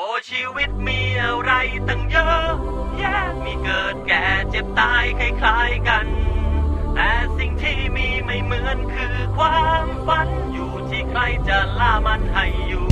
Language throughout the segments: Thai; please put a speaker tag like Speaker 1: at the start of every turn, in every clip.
Speaker 1: อ้ชีวิตมีอะไรตั้งเยอะแยะมีเกิดแก่เจ็บตายคล้ายๆกัน แต่สิ่งที่มีไม่เหมือนคือความฝันอยู่ที่ใครจะล่ามันให้อยู่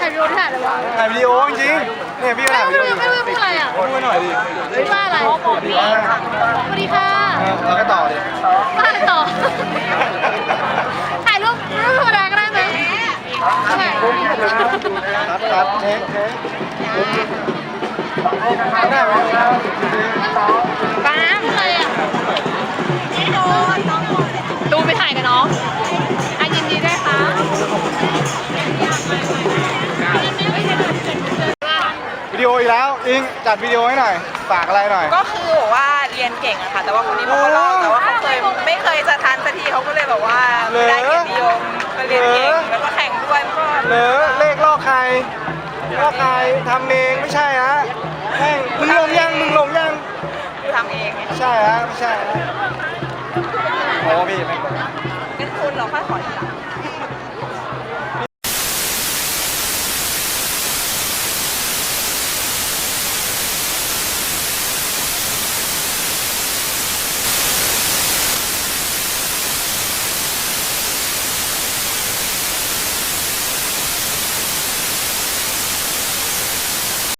Speaker 1: ถ่ายวิดีโอถ่ายอะไรวะ
Speaker 2: ถ่ายวิดีโอ
Speaker 3: จริงๆเนี่ยพี่ก็ถ่ายวิดีโออยู่
Speaker 2: ไม่ไม่พูดอะไรอะ
Speaker 3: พูดหน่อยดิ
Speaker 2: พูดว่าอะไรสวัสดีค่ะ
Speaker 3: เออแล้วก็ต่อดิ
Speaker 2: ว่าอะไรต่อ ถ่ายรูปรูปธรรมดาก็ได้ไหมถ่าย
Speaker 3: คัดคัดเช็คเช็คได้ไหม โออีกแล้วอิงจัดวิดีโอให้หน่อยฝากอะไรหน่อย
Speaker 4: ก็คือบอกว่าเรียนเก่งอะค่ะ แต่ว่าคนนี้เขาก็ลอกแต่ว่าเขาเคยไม่เคยจะทันสักทีเขาก็เลยแบบว่าไม่ได้เกียรตินิยมก็เรียนเก่งแล้วก็แข่งด้วยมันก็
Speaker 3: เหลือเลขลอกใครลอกใครทำเองไม่ใช่ฮะแม่งมึงลงยังมึงลงยัง
Speaker 4: คือทำเองไง
Speaker 3: ไม่ใช่ฮะไม่ใช่ฮะโอ้พี่แม่ง
Speaker 4: งั้นคุณเราค่อยขอทีหลัง